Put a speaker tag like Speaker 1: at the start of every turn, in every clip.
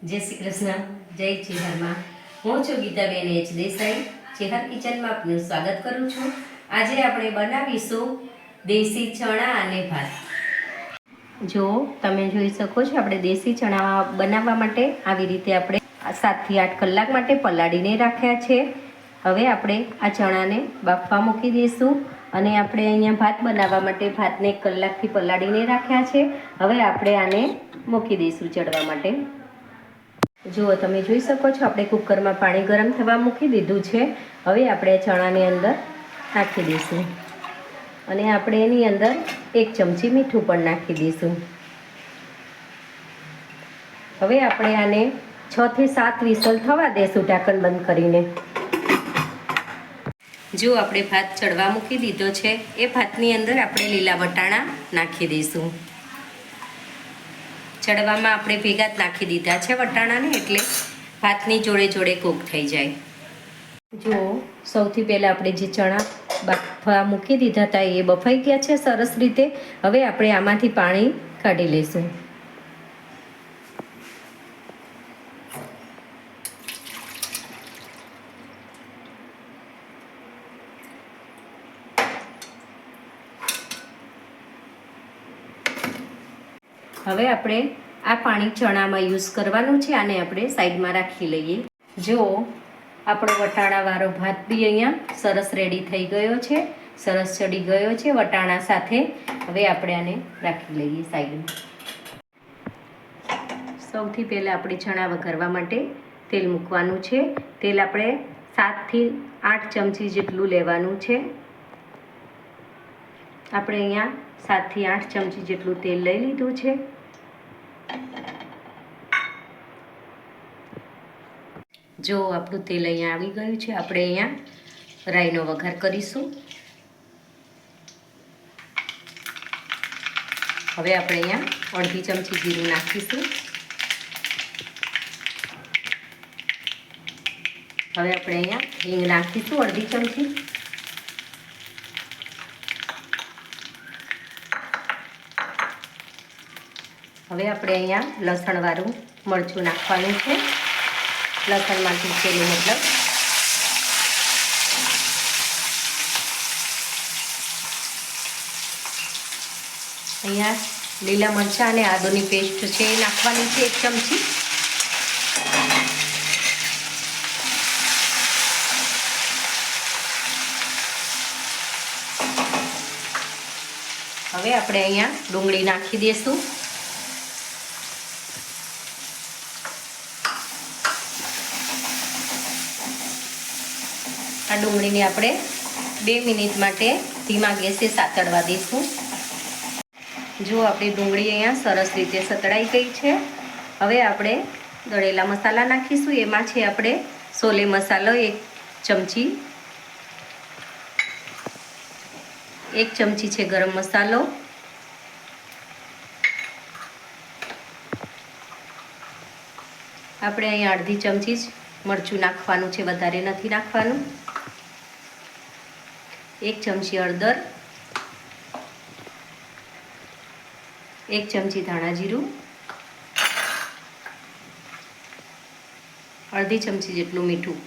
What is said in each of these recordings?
Speaker 1: જય શ્રી કૃષ્ણ, જય ચિહરમાં. હું છું ગીતાબેન એચ દેસાઈ. ચિહર કિચનમાં આપનું સ્વાગત કરું છું. આજે આપણે બનાવીશું દેશી ચણા અને ભાત. જો તમે જોઈ શકો છો, આપણે દેશી ચણા બનાવવા માટે આવી રીતે આપણે સાતથી આઠ કલાક માટે પલાળીને રાખ્યા છે. હવે આપણે આ ચણાને બાફવા મૂકી દઈશું અને આપણે અહીંયા ભાત બનાવવા માટે ભાતને એક કલાકથી પલાળીને રાખ્યા છે. હવે આપણે આને મૂકી દઈશું ચડવા માટે. જુઓ તમે જોઈ શકો છો, આપણે કુકરમાં પાણી ગરમ થવા મૂકી દીધું છે. હવે આપણે ચણાની અંદર નાખી દઈશું. અને આપણે એની અંદર એક ચમચી મીઠું પણ નાખી દઈશું. હવે આપણે આને છ થી સાત વિસલ થવા દેશું ઢાંકણ બંધ કરીને. જો આપણે ભાત ચડવા મૂકી દીધો છે, એ ભાતની અંદર આપણે લીલા વટાણા નાખી દઈશું. ચડવામાં આપણે ભેગા જ નાખી દીધા છે વટાણાને એટલે ભાતની જોડે જોડે કૂક થઈ જાય. જો, સૌથી પહેલાં આપણે જે ચણા બાફવા મૂકી દીધા હતા એ બફાઈ ગયા છે સરસ રીતે. હવે આપણે આમાંથી પાણી કાઢી લઈશું. હવે આપણે આ પાણી ચણામાં યુઝ કરવાનું છે, આને આપણે સાઈડમાં રાખી લઈએ. જો આપણો વટાણાવાળો ભાત બી અહીંયા સરસ રેડી થઈ ગયો છે, સરસ ચડી ગયો છે, વટાણા સાથે હવે આપણે આને રાખી લઈએ સાઈડમાં. સૌથી પહેલાં આપણે ચણા વઘારવા માટે તેલ મૂકવાનું છે. તેલ આપણે સાતથી આઠ ચમચી જેટલું લેવાનું છે. આપણે અહીંયા સાતથી આઠ ચમચી જેટલું તેલ લઈ લીધું છે. જો આપણું તેલ અહીંયા આવી ગયું છે, આપણે અહીંયા રાઈનો વઘાર કરીશું. હવે આપણે અહીંયા અડધી ચમચી જીરું નાખીશું. હવે આપણે અહીંયા હિંગ નાખીશું અડધી ચમચી. હવે આપણે અહીંયા લસણવાળું મરચું નાખવાનું છે. લસણમાંથી છેલ્લું મતલબ અહીંયા લીલા મરચાં અને આદુની પેસ્ટ છે એ નાખવાની છે એક ચમચી. હવે આપણે અહીંયા ડુંગળી નાખી દઈશું આ ડુંગળીને આપણે બે મિનિટ માટે ધીમા ગેસે સાતળવા દઈશું. જો આપણી ડુંગળી અહીંયા સરસ રીતે સતળાઈ ગઈ છે, હવે આપણે દળેલા મસાલા નાખીશું. એમાં છે આપણે સોલે મસાલો એક ચમચી એક ચમચી છે ગરમ મસાલો, આપણે અહીંયા અડધી ચમચી જ મરચું નાખવાનું છે, વધારે નથી નાખવાનું. એક ચમચી હળદર, એક ચમચી ધાણા જીરું, અડધી ચમચી જેટલું મીઠું.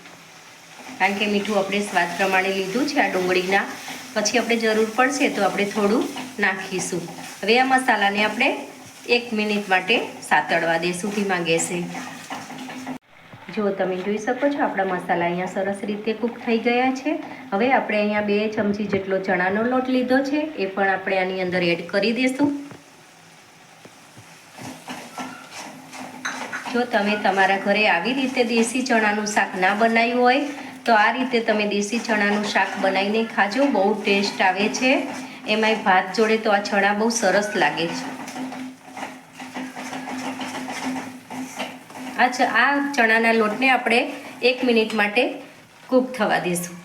Speaker 1: કારણ કે મીઠું આપણે સ્વાદ પ્રમાણે લીધું છે આ ડુંગળીના. પછી આપણે જરૂર પડશે તો આપણે થોડું નાખીશું. હવે આ મસાલાને આપણે એક મિનિટ માટે સાતળવા દઈશું ધીમા ગેસે. જો તમે જોઈ શકો છો, આપણા મસાલા અહીંયા સરસ રીતે કૂક થઈ ગયા છે. હવે આપણે અહીંયા બે ચમચી જેટલો ચણાનો લોટ લીધો છે, એ પણ આપણે આની અંદર એડ કરી દઈશું જો તમે તમારા ઘરે આવી રીતે દેશી ચણાનું શાક ના બનાવ્યું હોય, તો આ રીતે તમે દેશી ચણાનું શાક બનાવીને ખાજો, બહુ ટેસ્ટ આવે છે. એમાંય ભાત જોડે તો આ ચણા બહુ સરસ લાગે છે. આ આ ચણાના લોટને આપણે એક મિનિટ માટે કૂક થવા દઈશું.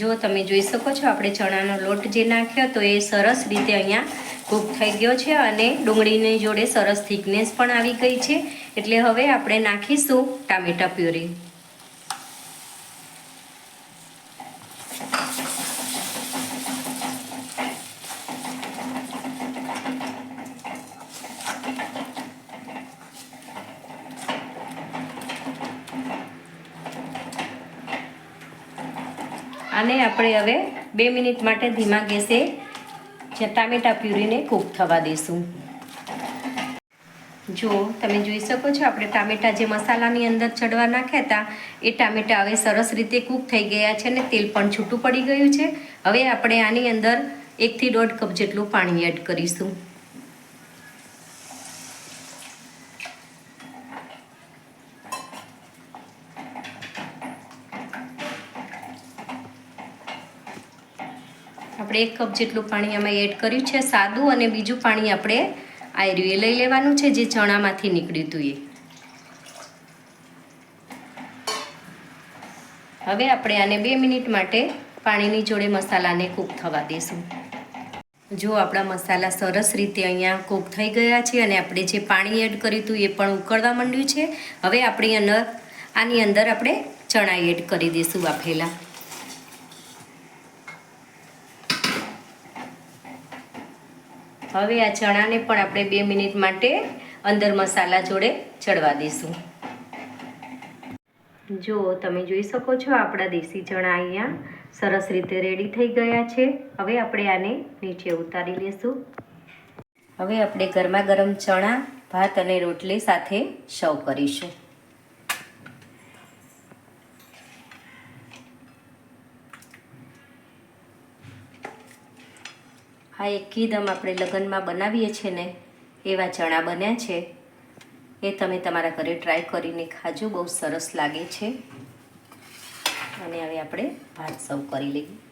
Speaker 1: જો તમે જોઈ શકો છો, આપણે ચણાનો લોટ જે નાખ્યો તો એ સરસ રીતે અહીંયા કૂક થઈ ગયો છે અને ડુંગળીની જોડે સરસ થિકનેસ પણ આવી ગઈ છે. એટલે હવે આપણે નાખીશું ટામેટા પ્યુરી. આને આપણે હવે બે મિનિટ માટે ધીમા ગેસે જે ટામેટા પ્યુરીને કૂક થવા દઈશું જો તમે જોઈ શકો છો, આપણે ટામેટા જે મસાલાની અંદર ચડવા નાખ્યા હતા, એ ટામેટા હવે સરસ રીતે કૂક થઈ ગયા છે અને તેલ પણ છૂટું પડી ગયું છે. હવે આપણે આની અંદર એકથી દોઢ કપ જેટલું પાણી એડ કરીશું. આપણે એક કપ જેટલું પાણી આમાં એડ કર્યું છે, સાદું અને બીજું પાણી આપણે આયર્યું એ લઈ લેવાનું છે, જે ચણામાંથી નીકળ્યું હતું એ. હવે આપણે આને બે મિનિટ માટે પાણીની જોડે મસાલાને કૂક થવા દઈશું જો આપણા મસાલા સરસ રીતે અહીંયા કૂક થઈ ગયા છે અને આપણે જે પાણી એડ કર્યું હતું એ પણ ઉકળવા માંડ્યું છે, હવે આપણી અંદર આની અંદર આપણે ચણા એડ કરી દઈશું બાફેલા હવે આ ચણાને પણ આપણે બે મિનિટ માટે અંદર મસાલા જોડે ચડવા દઈશું. જો, તમે જોઈ શકો છો આપણા દેશી ચણા અહીંયા સરસ રીતે રેડી થઈ ગયા છે. હવે આપણે આને નીચે ઉતારી લઈશું હવે આપણે ગરમા ગરમ ચણા, ભાત અને રોટલી સાથે સર્વ કરીશું. આ એકદમ આપણે લગ્નમાં બનાવીએ છીએ ને, એવા ચણા બન્યા છે. એ તમે તમારા ઘરે ટ્રાય કરીને ખાજો, બહુ સરસ લાગે છે. અને હવે આપણે ભાત સર્વ કરી લઈએ.